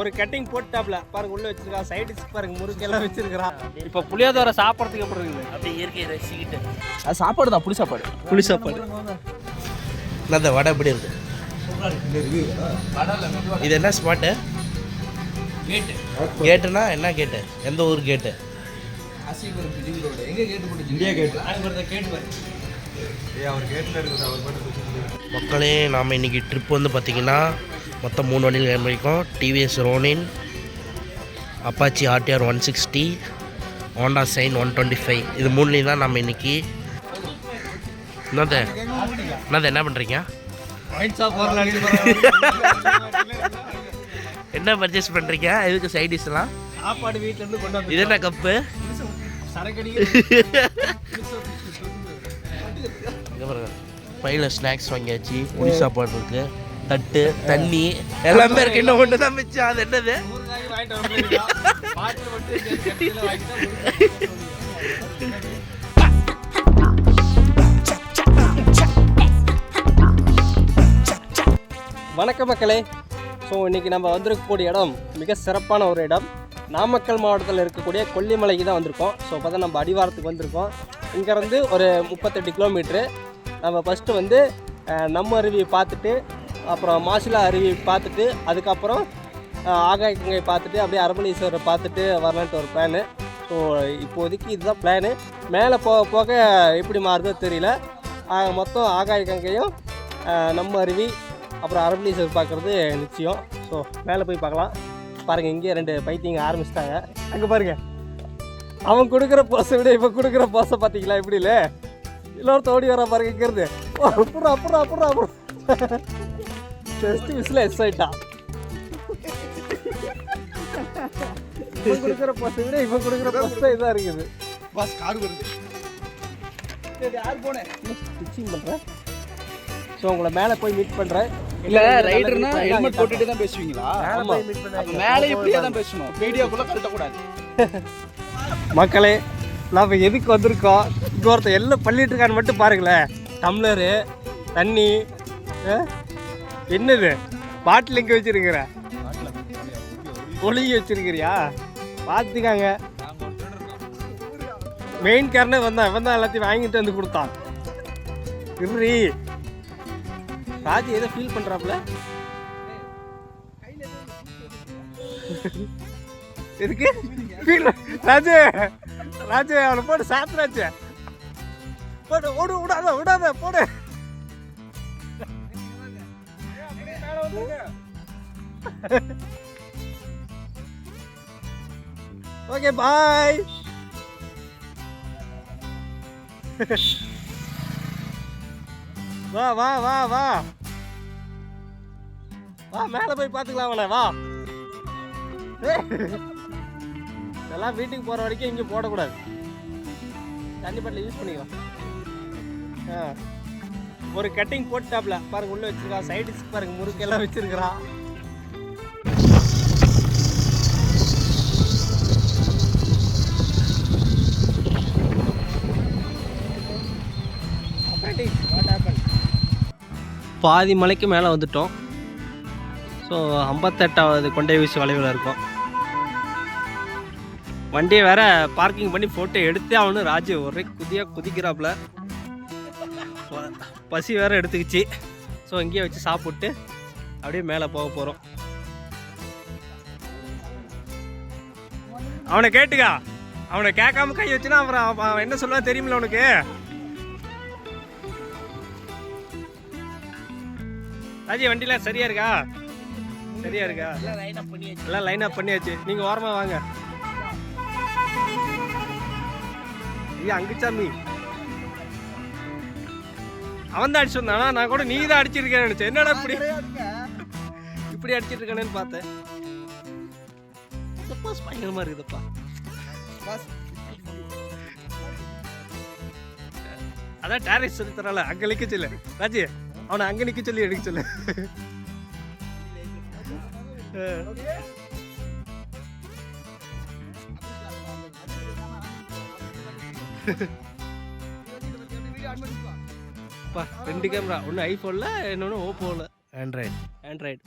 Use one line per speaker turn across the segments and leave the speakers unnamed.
ஒரு கட்டிங் போட்டாப்ல பாருங்க உள்ள வச்சிருக்கா. சைடு பாருங்க முறுக்கெல்லாம் வச்சிருக்கான்
இப்போ புளியோதரை சாப்பிட்றதுக்கு எப்படி இருக்குது?
அப்படியே இயற்கையை ரசிக்கிட்டு.
அது சாப்பாடு தான் புளி சாப்பாடு.
புளி சாப்பாடு.
அந்த வடை எப்படி இருக்கு? இது என்ன ஸ்பாட்டு கேட்டுனா என்ன கேட்டு? எந்த ஊர் கேட்டு? மக்களே நாம் இன்னைக்கு ட்ரிப் வந்து பார்த்திங்கன்னா மொத்தம் மூணு வண்டியில் கிளம்பிருக்கோம் TVS Ronin Apache RTR one sixty Honda Shine one twenty five இது மூணுலேயும் தான் நம்ம இன்னைக்கு என்னது? என்னது என்ன பண்ணுறீங்க என்ன பர்ச்சேஸ் பண்ணுறீங்க எதுக்கு சைட் டிஷ்லாம்
சாப்பாடு வீட்ல இருந்து கொண்டு
இது என்ன கப்பு
சரக்கடி
பையில ஸ்நாக்ஸ் வாங்கியாச்சு புளி சாப்பாடு இருக்கு தட்டு தண்ணி எல்லாமே இருக்கு. இன்னும் ஒன்று தான் மிச்சம். அது என்னது?
வணக்கம் மக்களே. ஸோ இன்றைக்கி நம்ம வந்திருக்கக்கூடிய இடம் மிக சிறப்பான ஒரு இடம். நாமக்கல் மாவட்டத்தில் இருக்கக்கூடிய கொல்லிமலைக்கு தான் வந்திருக்கோம். ஸோ தான் நம்ம அடிவாரத்துக்கு வந்திருக்கோம். இங்கேருந்து ஒரு முப்பத்தெட்டு கிலோமீட்ரு நம்ம ஃபஸ்ட்டு வந்து நம்ம அருவியை பார்த்துட்டு அப்புறம் மாசிலா அருவி பார்த்துட்டு அதுக்கப்புறம் ஆகாயங்கை ஆகாய கங்கை பார்த்துட்டு அப்படியே அரபலீஸ்வரரை பார்த்துட்டு வரலான்ட்டு ஒரு பிளானு ஸோ இப்போதைக்கு இதுதான் பிளானு மேலே போக போக எப்படி மாறுதோ தெரியல. மொத்தம் ஆகாய கங்கையும் நம்ம அருவி அப்புறம் அரபலீஸ்வரர் பார்க்குறது நிச்சயம். ஸோ மேலே போய் பார்க்கலாம். பாருங்கள் இங்கேயே ரெண்டு பைத்தியங்க ஆரம்பிச்சிட்டாங்க. அங்கே பாருங்கள் அவன் கொடுக்குற போஸை விட இப்போ கொடுக்குற போஸை பார்த்தீங்களா எப்படி இல்லை இன்னொருத்த ஓடி வர பாருங்க இங்கிறது அப்புறம் அப்புறம் அப்புறம் அப்புறம் ஜஸ்ட் மிஸ்ல எஸ் ஆயிட்டா. இவன் கொடுக்குற போஸை விட இவன் கொடுக்குற போஸ் தான் இதாக இருக்குது.
பாஸ் கார் வருது. சரி யார் போனேன்
ஸ்டிச்சிங் பண்ணுறேன் ஸோ உங்களை மேலே போய் மீட் பண்ணுறேன்
இல்ல ரைடர்னா ஹெல்மெட் போட்டுட்டு தான் பேசுவீங்களா? அப்ப மேலே இப்படியே தான் பேசணும். வீடியோக்குள்ள கழட்ட கூடாது
மக்களே நாம் எதுக்கு வந்திருக்கோம்? இங்கே எல்லாம் பண்ணிட்டு இருக்கான்னு மட்டும் பாருங்களேன். டம்ளரு தண்ணி என்னது? பாட்டில் எங்கே வச்சிருக்கிற? ஒழுங்கி வச்சிருக்கிறியா? பார்த்துக்காங்க மெயின் காரனே வந்தான் இவன் தான் எல்லாத்தையும் வாங்கிட்டு வந்து கொடுத்தான். இர்ரி. ராஜி எதை ஃபீல் பண்ணுறாப்புல எதுக்கு? ராஜு ராஜு அவனை போட்டு சாத்து போடு ஓடு விடாத விடாத போடு. ஓகே பாய் வா வா வா வா. வா மேலே போய் பார்த்துக்கலாம் அவனை வா. ஏ இதெல்லாம் வீட்டுக்கு போகிற வரைக்கும் இங்கே போடக்கூடாது. தண்ணி பாட்டில் யூஸ் பண்ணிக்கலாம். ஆ. ஒரு கட்டிங் போட்டாப்ல பாருங்க உள்ளே வச்சிருக்கா சைடிஸ் பாருங்க முறுக்கெல்லாம் வச்சுருக்கிறான். பாதி மலைக்கு மேலே வந்துட்டோம். ஸோ ஐம்பத்தெட்டாவது கொண்டை வீசி வளைவில் இருக்கோம். வண்டியை வேற பார்க்கிங் பண்ணி ஃபோட்டோ எடுத்தே அவனு ராஜு ஒரே குதியாக குதிக்கிறாப்புல பசி வேற எடுத்துக்கிச்சு. ஸோ இங்கேயே வச்சு சாப்பிட்டு அப்படியே மேலே போக போகிறோம் அவனை கேட்டுக்கா. அவனை கேட்காம கை வச்சுனா அப்புறம் அவன் என்ன சொல்லுவான் தெரியுமில்ல உனக்கு? ராஜி வண்டிலாம் சரியா இருக்கா? சரியா இருக்கா? எல்லாம் லைன் அப் பண்ணியாச்சு. நீங்க ஓரமா வாங்க. ஐயா அங்குச்சாமி அவன் தான் அடிச்சு வந்தானா நான் கூட நீ தான் அடிச்சிருக்கேன்னு நினைச்சேன் என்னடா இப்படி இப்படி அடிச்சிட்டு இருக்கானேன்னு பார்த்தேன் பயங்கரமா இருக்குதுப்பா அதான் டேரஸ் சொல்லி தரல அங்க நிக்க சொல்லு ராஜி அவனை அங்க நிக்க சொல்லி எடுக்க சொல்லு அப்பா ரெண்டு கேமரா ஒன்று ஐஃபோனில் இன்னொன்று ஓப்போவில்
ஆண்ட்ராய்டு
ஆண்ட்ராய்டு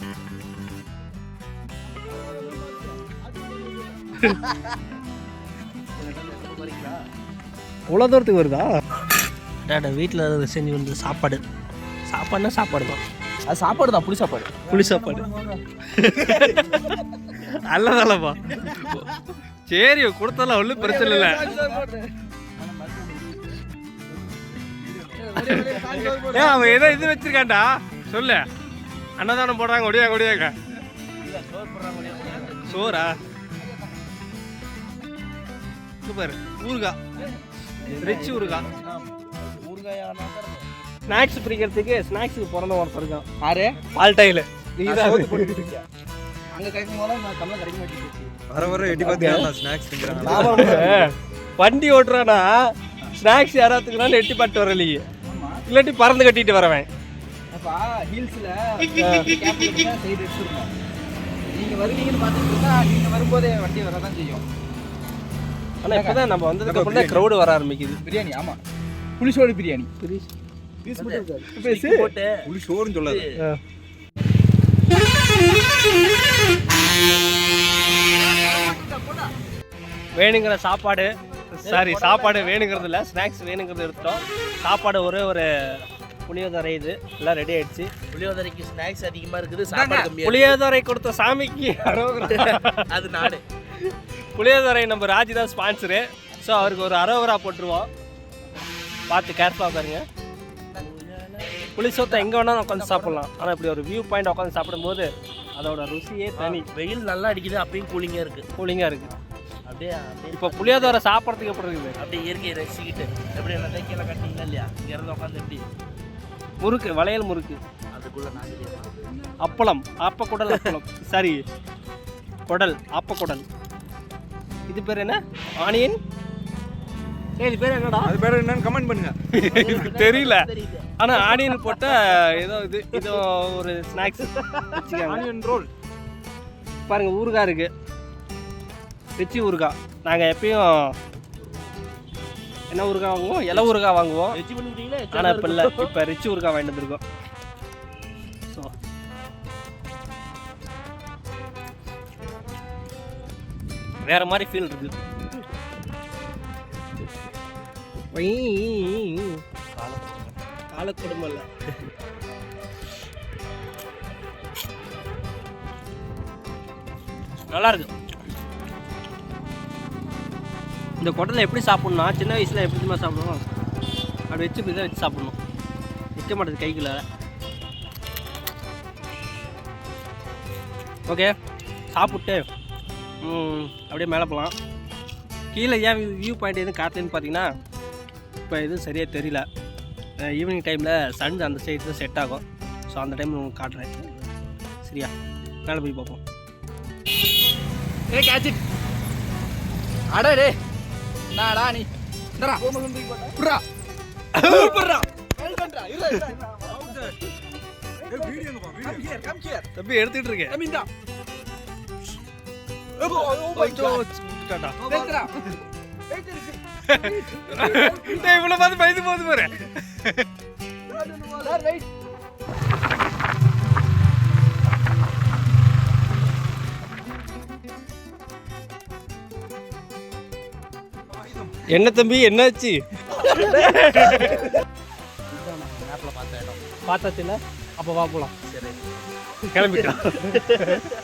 இவ்வளோ தூரத்துக்கு வருதா? டேடா வீட்டில் செஞ்சு வந்து சாப்பாடு. சாப்பாடுனா சாப்பாடு தான்.
அது சாப்பாடு தான் புளி சாப்பாடு.
புளி சாப்பாடு. அல்லதாலப்பா சரி கொடுத்தாலும் ஒன்றும் பிரச்சனை இல்லை. ஏ அவன் ஏதோ இது வச்சிருக்கான்டா. சொல்லு. அன்னதானம் போடுறாங்க ஒடியாங்க ஒடியாங்க. சோறா? சூப்பர் ஊறுகா ரிச் ஊறுகா ஸ்நாக்ஸ் பிடிக்கிறதுக்கு ஸ்நாக்ஸுக்கு பிறந்த ஒருத்தர் இருக்கான்.
ஆறு கிடைக்க மாட்டேங்குது
வர வர எட்டி பார்த்து ஸ்நாக்ஸ்
வண்டி ஓட்டுறானா? ஸ்நாக்ஸ் யாராத்துக்குனாலும் எட்டி பாட்டு வரலையே. இல்லாட்டி பறந்து கட்டிட்டு வரவேன்.
அப்பா ஹீல்ஸில் சைடு எடுத்துருக்கோம் நீங்கள் வருவீங்கன்னு பார்த்துட்டு இருந்தா நீங்கள் வரும்போதே வண்டி வர தான் செய்யும்.
ஆனால் இப்போ தான் நம்ம வந்ததுக்கு அப்புறம் தான் க்ரௌடு வர ஆரம்பிக்குது.
பிரியாணி ஆமாம் புளிசோடு பிரியாணி.
பேசு
புளி சோறுன்னு சொல்லாது.
வேணுங்கிற சாப்பாடு. சாரி சாப்பாடு வேணுங்கிறது இல்லை ஸ்நாக்ஸ் வேணுங்கிறது எடுத்துட்டோம். சாப்பாடு ஒரே ஒரு புளியோதரை இது. எல்லாம் ரெடி ஆயிடுச்சு.
புளியோதரைக்கு ஸ்நாக்ஸ் அதிகமாக இருக்குது சாப்பாடு கம்மியாக
புளியோதரை கொடுத்த சாமிக்கு அரோகரா.
அது நாடு.
புளியோதரை நம்ம ராஜி தான் ஸ்பான்சரு ஸோ அவருக்கு ஒரு அரோகரா போட்டுருவோம். பார்த்து கேர்ஃபுல்லாக உட்காருங்க புளி சோத்தை எங்கே வேணாலும் உட்காந்து சாப்பிட்லாம். ஆனால் இப்படி ஒரு வியூ பாயிண்ட் உட்காந்து சாப்பிடும்போது அதோட ருசியே தனி.
வெயில் நல்லா அடிக்குது அப்பயும் கூலிங்காக இருக்குது
கூலிங்காக இருக்குது
அப்படியே அப்படியே
இப்போ புளியோதரை சாப்பிட்றதுக்கு எப்படி இருக்குது?
அப்படியே இயற்கையை ரசிக்கிட்டு எப்படி என்ன தைக்கல கட்டிங்களா இல்லையா? இங்க இருந்து உட்காந்து எப்படி?
முறுக்கு வளையல் முறுக்கு.
அதுக்குள்ள நாங்களே
அப்பளம் ஆப்ப குடல் அப்பளம். சாரி. குடல் ஆப்ப குடல் இது பேர் என்ன? ஆனியன்? ஏய் இது பேர் என்னடா?
அது பேர் என்னன்னு கமெண்ட் பண்ணுங்க.
தெரியல. ஆனா ஆனியன் போட்ட ஏதோ இது இது ஒரு ஸ்நாக்ஸ்
ஆனியன் ரோல்
பாருங்க ஊறுகாய் இருக்கு. ரிச்சி ஊறுகாய். நாங்க எப்பயும் என்ன ஊறுகாய் வாங்குவோம்? இலை ஊறுகாய் வாங்குவோம்.
வெஜ் பண்ணிட்டீங்களா?
ஆனா இப்ப இல்ல. இப்ப ரிச் ஊறுகாய் வாங்கிட்டு வந்திருக்கோம். ஸோ வேற மாதிரி ஃபீல் இருக்கு. கால குடும்பம் இல்ல. நல்லா இருக்கு. இந்த குடலை எப்படி சாப்பிட்ணும்னா சின்ன வயசில் எப்படி சும்மா சாப்பிடுவோம்? அப்படி வச்சு இப்படி தான் வச்சு சாப்பிட்ணும். நிற்க மாட்டேது கைக்குள்ள. ஓகே சாப்பிட்டு அப்படியே மேலே போகலாம். கீழே ஏன் வியூ பாயிண்ட் எதுவும் காட்டலன்னு பார்த்தீங்கன்னா இப்போ எதுவும் சரியாக தெரியல. ஈவினிங் டைமில் சன் அந்த சைடு தான் செட் ஆகும். ஸோ அந்த டைமில் உங்களுக்கு காட்டுறேன். சரியா? மேலே போய் பார்ப்போம்.
ஏ கேட்சிட் அடா டே நாடா நீ? இந்தடா புட்றா. புட்றா.
தம்பி எடுத்துக்கிட்டு இருக்கேன்.
கமிந்தா
டாடா
பேசுறா
டேய் இவ்வளோ பார்த்து பயந்து போகுது பாரு. என்ன தம்பி என்னாச்சு? பார்த்தாச்சுல அப்போ வா போலாம். கிளம்பிட்டோம்.